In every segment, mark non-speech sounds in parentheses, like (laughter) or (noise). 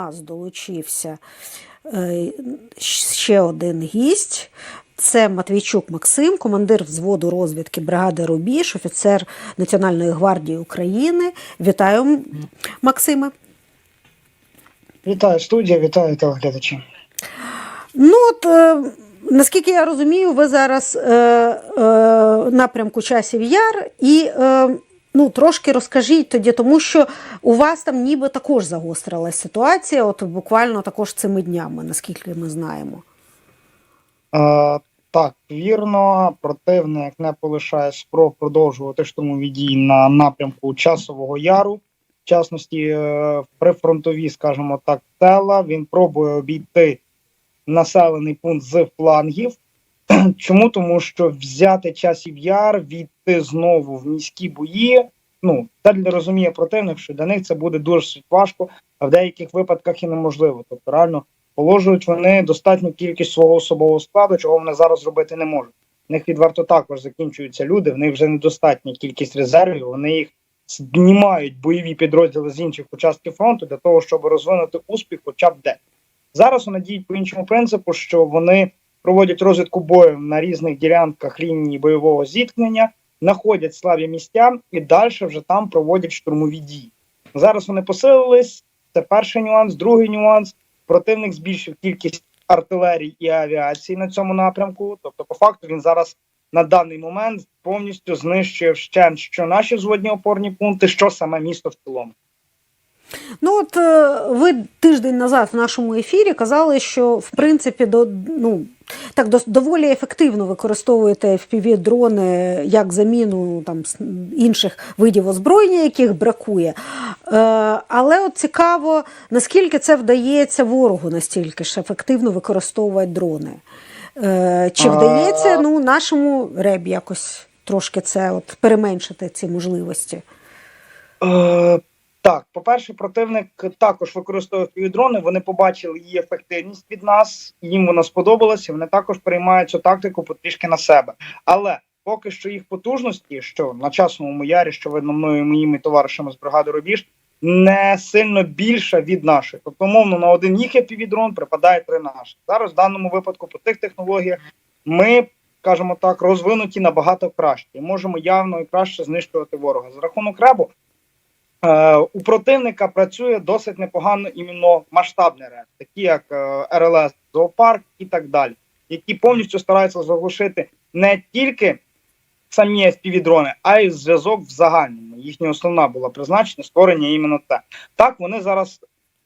нас долучився е, ще один гість. Це Матвійчук Максим, командир взводу розвідки бригади Рубіж, офіцер Національної гвардії України. Вітаю, Максиме. Вітаю студія, вітаю телеглядачі. Ну от е, наскільки я розумію, ви зараз е, е, напрямку часів яр і е, ну, трошки розкажіть тоді, тому що у вас там ніби також загострилась ситуація, от буквально також цими днями, наскільки ми знаємо. Е, так, вірно, противник не полишає спроб продовжувати штурмові дії на напрямку часового яру. В частності, е, прифронтові, скажімо так, села. Він пробує обійти населений пункт з флангів. (clears throat) Чому? Тому що взяти часів яр, війти знову в міські бої. Ну, це для розуміє противник, що для них це буде дуже важко, а в деяких випадках і неможливо. Тобто, реально положують вони достатню кількість свого особового складу, чого вони зараз зробити не можуть. В них відверто також закінчуються люди. В них вже недостатня кількість резервів. Вони їх знімають бойові підрозділи з інших участків фронту для того, щоб розвинути успіх, хоча б де. Зараз вони діють по іншому принципу, що вони проводять розвідку бою на різних ділянках лінії бойового зіткнення, знаходять слабі місця і далі вже там проводять штурмові дії. Зараз вони посилились. Це перший нюанс. Другий нюанс противник збільшив кількість артилерії і авіації на цьому напрямку. Тобто, по факту, він зараз на даний момент повністю знищує вщент що наші зводні опорні пункти, що саме місто в цілому. Ну, от е, ви тиждень назад в нашому ефірі казали, що в принципі до ну так доволі ефективно використовуєте fpv дрони як заміну там інших видів озброєння, яких бракує. Е, але от цікаво, наскільки це вдається ворогу настільки ж ефективно використовувати дрони. Е, чи вдається ну, нашому реб якось трошки це от переменшити ці можливості? Так, по-перше, противник також використовує півдрони. Вони побачили її ефективність від нас, їм вона сподобалася. Вони також приймають цю тактику потрішки на себе. Але поки що їх потужності, що на часовому ярі, що видно мною моїми товаришами з бригади Рубіж, не сильно більша від наших. Тобто, умовно, на один їх півдрон припадає три наші. Зараз в даному випадку по тих технологіях ми. Скажімо так, розвинуті набагато краще і можемо явно і краще знищувати ворога. За рахунок ребу у противника працює досить непогано іменно масштабний реп, такі як е, РЛС, зоопарк і так далі, які повністю стараються заглушити не тільки самі FPV-дрони, а й зв'язок в загальному. Їхня основна була призначена створення іменно те. Так вони зараз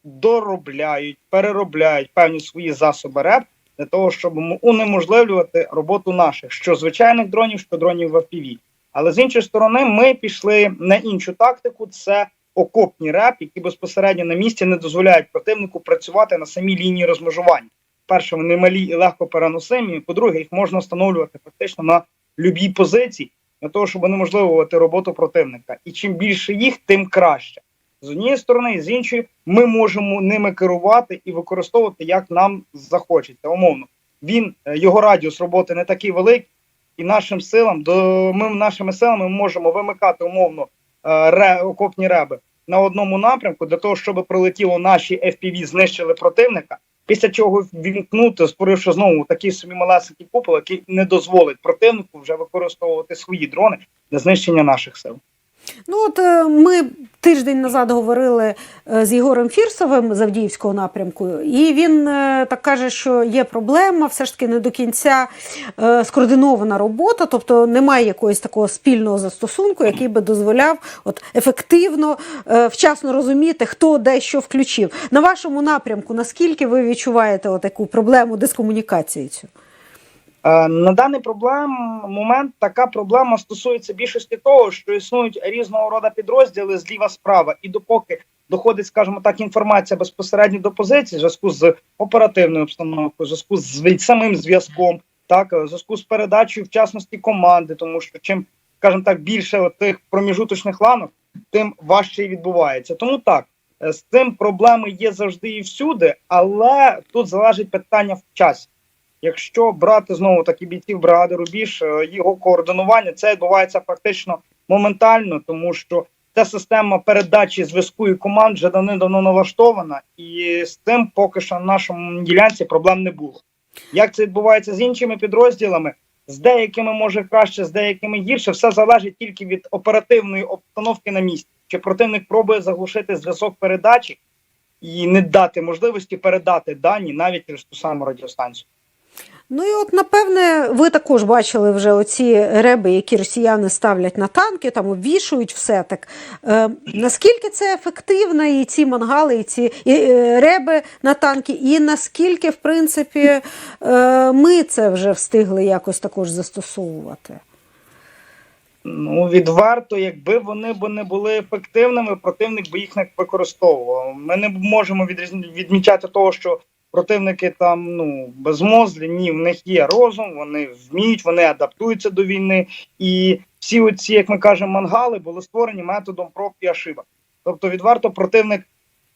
доробляють, переробляють певні свої засоби РЕП для того, щоб унеможливлювати роботу наших, що звичайних дронів, що дронів в FPV. Але з іншої сторони, ми пішли на іншу тактику: це окопні реп, які безпосередньо на місці не дозволяють противнику працювати на самій лінії розмежування. Перше, вони малі і легко переносимі. По-друге, їх можна встановлювати фактично на любій позиції для того, щоб унеможливувати роботу противника. І чим більше їх, тим краще. З однієї сторони, з іншої, ми можемо ними керувати і використовувати як нам захочеться. Умовно, він е, його радіус роботи не такий великий і нашим силам до ми нашими силами можемо вимикати умовно е, ре, окопні реби на одному напрямку для того, щоб прилетіло наші FPV, знищили противника. Після чого вімкнути, створивши знову такий собі малесенький купол, який не дозволить противнику вже використовувати свої дрони для знищення наших сил. Ну, от е, ми тиждень назад говорили е, з Єгорем Фірсовим з Авдіївського напрямку, і він е, так каже, що є проблема, все ж таки не до кінця скоординована робота, тобто немає якогось такого спільного застосунку, який би дозволяв от ефективно, вчасно розуміти, хто де що включив. На вашому напрямку, наскільки ви відчуваєте таку проблему дискомунікації? Цю? Е, На даний проблем момент така проблема стосується більшості того, що існують різного роду підрозділи зліва справа, і допоки доходить, скажімо так, інформація безпосередньо до позиції, в зв'язку з оперативною обстановкою, в зв'язку з самим зв'язком, так в зв'язку з передачею в частності команди, тому що чим, скажімо так, більше тих проміжуточних ланок, тим важче і відбувається. Тому так. е, З цим проблеми є завжди і всюди, але тут залежить питання в часі. Якщо брати знову таки бійців бригади Рубіж, е, його координування це відбувається фактично моментально, тому що ця система передачі зв'язку і команд вже давно налаштована, і з цим поки що на нашому ділянці проблем не було. Як це відбувається з іншими підрозділами? З деякими може краще, з деякими гірше. Все залежить тільки від оперативної обстановки на місці. Чи противник пробує заглушити зв'язок передачі і не дати можливості передати дані навіть через ту саму радіостанцію. Ну і от напевне, ви також бачили вже оці реби, які росіяни ставлять на танки, там обвішують все так. Е, наскільки це ефективно, і ці мангали, і ці і, е, реби на танки, і наскільки, в принципі, е, ми це вже встигли якось також застосовувати? Ну, відверто, якби вони б не були ефективними, противник би їх не використовував. Ми не можемо відмічати того, що противники там ну безмозлі. Ні, в них є розум, вони вміють, вони адаптуються до війни. І всі оці, як ми кажемо, мангали були створені методом проб і ошибок. Тобто, відверто противник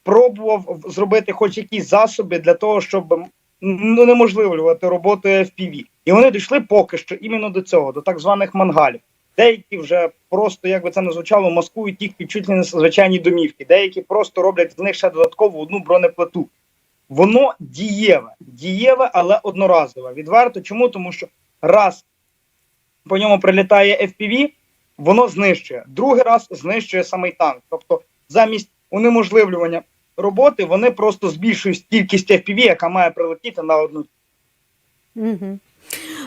пробував зробити хоч якісь засоби для того, щоб ну, неможливлювати роботу FPV. І вони дійшли поки що іменно до цього, до так званих мангалів. Деякі вже просто, як би це не звучало, маскують їх під чуть ли не звичайні домівки. Деякі просто роблять з них ще додатково одну бронеплиту. Воно дієве, дієве, але одноразове. Відверто. Чому? Тому що раз по ньому прилітає FPV, воно знищує. Другий раз знищує самий танк. Тобто, замість унеможливлювання роботи, вони просто збільшують кількість FPV, яка має прилетіти на одну Угу.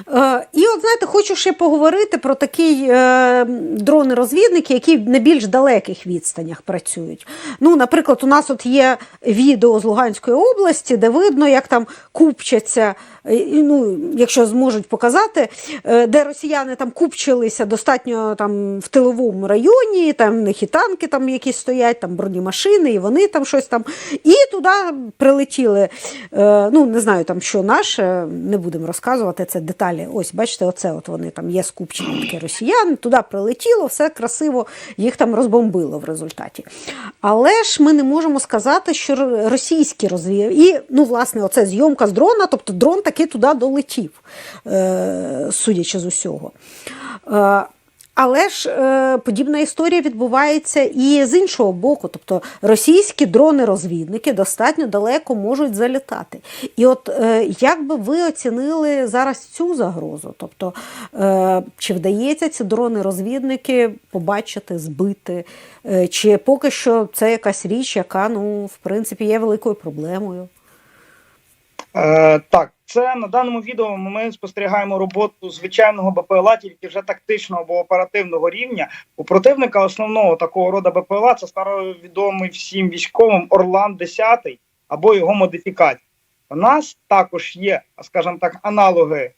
Е, і от знаєте, хочу ще поговорити про такі е, дрони-розвідники, які на більш далеких відстанях працюють. Ну, наприклад, у нас от є відео з Луганської області, де видно, як там купчаться, е, ну, якщо зможуть показати, де росіяни там купчилися достатньо там в тиловому районі, там в них і танки там якісь стоять, там бронемашини, і вони там щось там. І туди прилетіли. Ну, не знаю, там що наше, не будемо розказувати це деталі. Ось, бачите, оце от вони там є скупчені такі росіяни, туди прилетіло, все красиво, їх там розбомбило в результаті. Але ж ми не можемо сказати, що російські розвідки. І, ну, власне, оце зйомка з дрона, тобто дрон таки туди долетів, е, судячи з усього. Але ж е, подібна історія відбувається і з іншого боку. Тобто російські дрони-розвідники достатньо далеко можуть залітати. І от е, як би ви оцінили зараз цю загрозу? Тобто, е, чи вдається ці дрони-розвідники побачити, збити, е, чи поки що це якась річ, яка ну, в принципі є великою проблемою? Е, так, це на даному відео ми спостерігаємо роботу звичайного БПЛА, тільки вже тактичного або оперативного рівня. У противника основного такого роду БПЛА це старовідомий всім військовим Орлан 10 або його модифікація. У нас також є, скажімо так, аналоги е,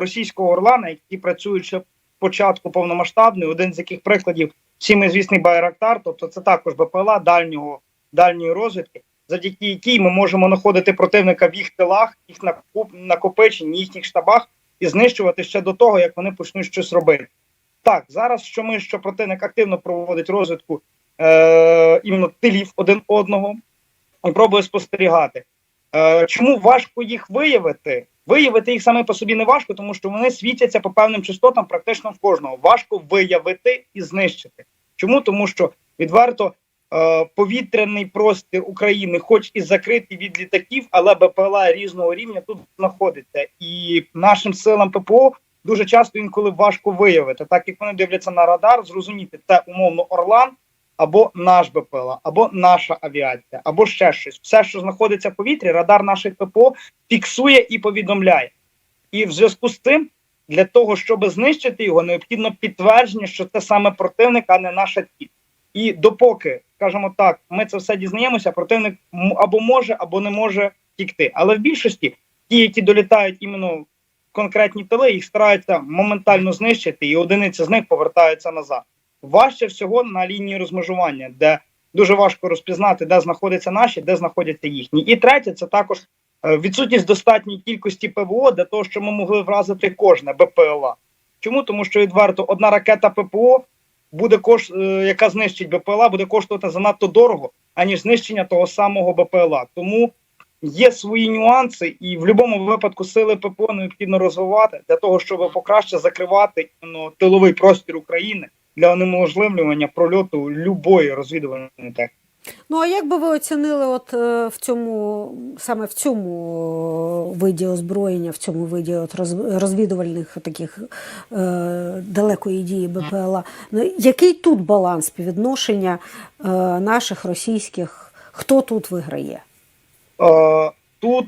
російського Орлана, які працюють ще початку повномасштабної. Один з яких прикладів всім звісний Байрактар, тобто це також БПЛА дальнього дальньої розвідки завдяки якій ми можемо знаходити противника в їх тилах, їх накоп- накопиченні, їхніх штабах і знищувати ще до того, як вони почнуть щось робити. Так, зараз що ми, що противник активно проводить розвитку е, іменно тилів один одного і пробує спостерігати. Е, чому важко їх виявити? Виявити їх саме по собі не важко, тому що вони світяться по певним частотам практично в кожного. Важко виявити і знищити. Чому? Тому що відверто повітряний простір України, хоч і закритий від літаків, але БПЛА різного рівня тут знаходиться. І нашим силам ППО дуже часто інколи важко виявити, так як вони дивляться на радар, зрозуміти це умовно Орлан. Або наш БПЛА, або наша авіація, або ще щось. Все, що знаходиться в повітрі, радар наших ППО фіксує і повідомляє. І в зв'язку з тим, для того, щоб знищити його, необхідно підтвердження, що це саме противник, а не наша ціль. І допоки, скажімо так, ми це все дізнаємося, противник або може, або не може втікти. Але в більшості ті, які долітають іменно в конкретні тили, їх стараються моментально знищити, і одиниці з них повертаються назад. Важче всього на лінії розмежування, де дуже важко розпізнати, де знаходяться наші, де знаходяться їхні. І третє, це також е, відсутність достатньої кількості ПВО для того, щоб ми могли вразити кожне БПЛА. Чому? Тому що відверто одна ракета ППО буде кош... е, яка знищить БПЛА, буде коштувати занадто дорого, аніж знищення того самого БПЛА. Тому є свої нюанси, і в будь-якому випадку сили ППО необхідно розвивати для того, щоб покраще закривати ну, тиловий простір України, для унеможливлювання прольоту любої розвідувальної техніки. Ну а як би ви оцінили, от е, в цьому саме в цьому е, виді озброєння, в цьому виді от роз- розвідувальних таких е, далекої дії БПЛА? Ну, який тут баланс співвідношення е, наших російських? Хто тут виграє? Е, тут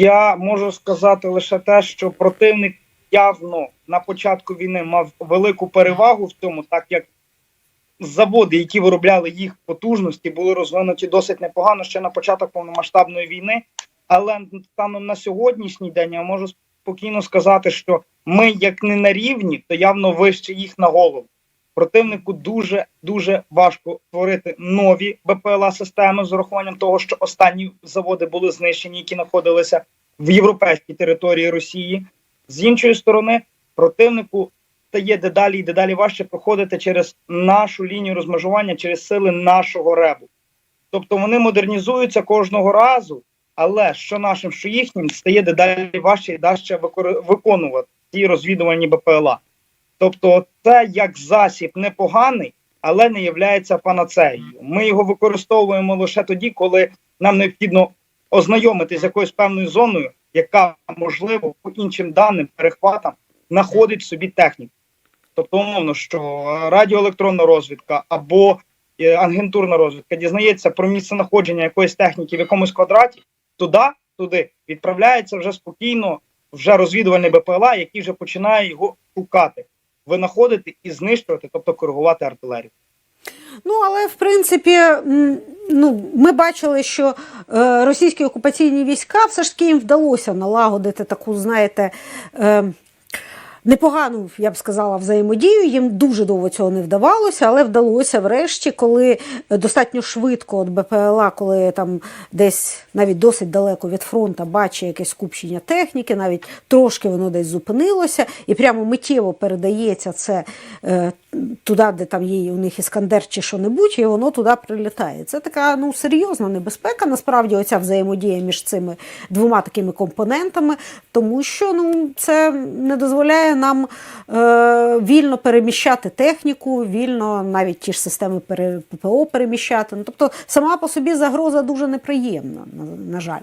я можу сказати лише те, що противник явно на початку війни мав велику перевагу в цьому, так як заводи, які виробляли їх потужності, були розвинуті досить непогано ще на початок повномасштабної війни. Але станом на сьогоднішній день я можу спокійно сказати, що ми, як не на рівні, то явно вище їх на голову. Противнику дуже дуже важко створити нові БПЛА системи з урахуванням того, що останні заводи були знищені, які знаходилися в європейській території Росії. З іншої сторони, противнику стає дедалі і дедалі важче проходити через нашу лінію розмежування, через сили нашого ребу. Тобто вони модернізуються кожного разу, але що нашим, що їхнім, стає дедалі важче і викори- виконувати ці розвідувальні БПЛА. Тобто, це як засіб непоганий, але не є панацеєю. Ми його використовуємо лише тоді, коли нам необхідно ознайомитися з якоюсь певною зоною, яка можливо по іншим даним перехватам знаходить в собі техніку. Тобто, умовно, що радіоелектронна розвідка або е, агентурна розвідка дізнається про місце знаходження якоїсь техніки в якомусь квадраті, туди, туди відправляється вже спокійно, вже розвідувальний БПЛА, який вже починає його шукати, винаходити і знищувати, тобто коригувати артилерію. Ну, але в принципі, ну, ми бачили, що е, російські окупаційні війська все ж таки їм вдалося налагодити таку, знаєте, е, непогану, я б сказала, взаємодію. Їм дуже довго цього не вдавалося, але вдалося врешті, коли достатньо швидко от БПЛА, коли там десь навіть досить далеко від фронту бачить якесь купчення техніки, навіть трошки воно десь зупинилося, і прямо миттєво передається це е, туди, де там є у них іскандер чи що-небудь, і воно туди прилітає. Це така ну серйозна небезпека. Насправді, оця взаємодія між цими двома такими компонентами, тому що ну це не дозволяє нам е, вільно переміщати техніку, вільно навіть ті ж системи ППО переміщати. Ну, тобто сама по собі загроза дуже неприємна, на, на жаль.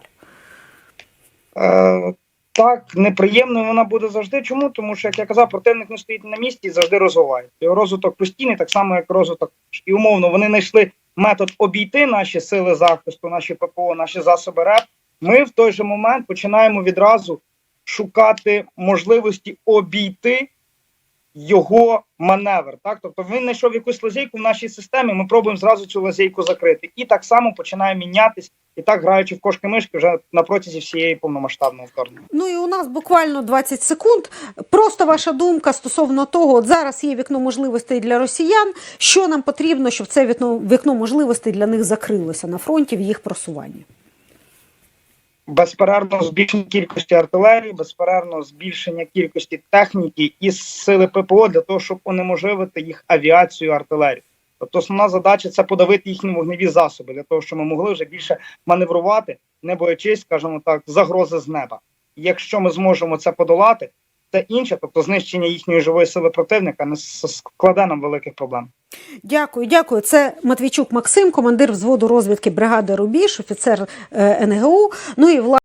Так, неприємною вона буде завжди. Чому? Тому що, як я казав, противник не стоїть на місці і завжди розвивається. Його розвиток постійний, так само, як розвиток. І умовно вони знайшли метод обійти наші сили захисту, наші ППО, наші засоби РЕП. Ми в той же момент починаємо відразу шукати можливості обійти його маневр. Так, тобто він знайшов якусь лазейку в нашій системі. Ми пробуємо зразу цю лазейку закрити, і так само починає мінятись, і так граючи в кошки мишки вже на протязі всієї повномасштабного вторгнення. Ну і у нас буквально 20 секунд. Просто ваша думка стосовно того, от зараз є вікно можливостей для росіян. Що нам потрібно, щоб це вікно, вікно можливостей для них закрилося на фронті в їх просуванні? Безперервно збільшення кількості артилерії, безперервно збільшення кількості техніки і сили ППО для того, щоб унеможливити їх авіацію артилерію. Тобто основна задача це подавити їхні вогневі засоби для того, щоб ми могли вже більше маневрувати, не боячись, скажімо так, загрози з неба. І Якщо ми зможемо це подолати, це інше, тобто знищення їхньої живої сили противника, не складе нам великих проблем. Дякую, дякую. Це Матвійчук Максим, командир взводу розвідки бригади Рубіж, офіцер е, НГУ. Ну і.